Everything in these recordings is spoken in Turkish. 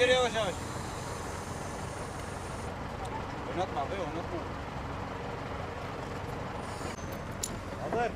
geri yavaş yavaş. Oynatma abi oynatma. Hazır.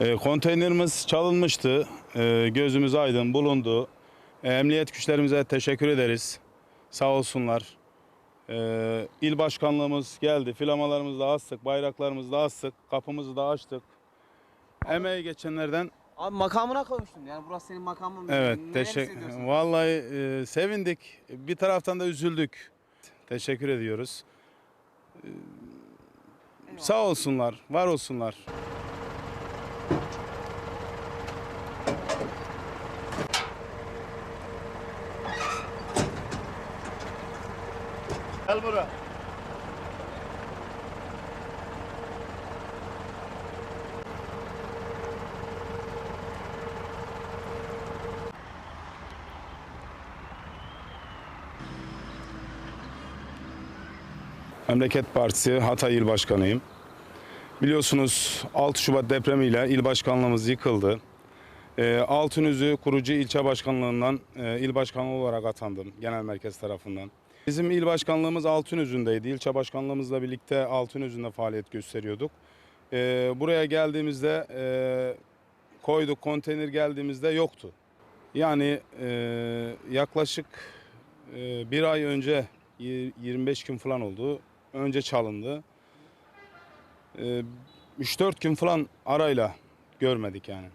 E, konteynerimiz çalınmıştı. E, gözümüz aydın bulundu. E, emniyet güçlerimize teşekkür ederiz. Sağ olsunlar. E, il başkanlığımız geldi. Filamalarımızı da astık, bayraklarımızı da astık, kapımızı da açtık. Emeği geçenlerden Abi makamına kavuştun. Yani burası senin makamın. evet Neler teşekkür. hissediyorsun? Vallahi e, sevindik. Bir taraftan da üzüldük. Teşekkür ediyoruz. E, sağ olsunlar, var olsunlar. Gel buraya. Memleket Partisi Hatay İl Başkanıyım. Biliyorsunuz 6 Şubat depremiyle il başkanlığımız yıkıldı. Ee, Altınüzü kurucu ilçe başkanlığından e, il başkanı olarak atandım genel merkez tarafından. Bizim il başkanlığımız Altınüzü'ndeydi. İlçe başkanlığımızla birlikte Altınüzü'nde faaliyet gösteriyorduk. Ee, buraya geldiğimizde e, koyduk konteyner geldiğimizde yoktu. Yani e, yaklaşık bir ay önce y- 25 gün falan oldu. Önce çalındı. E, 3-4 gün falan arayla görmedik yani.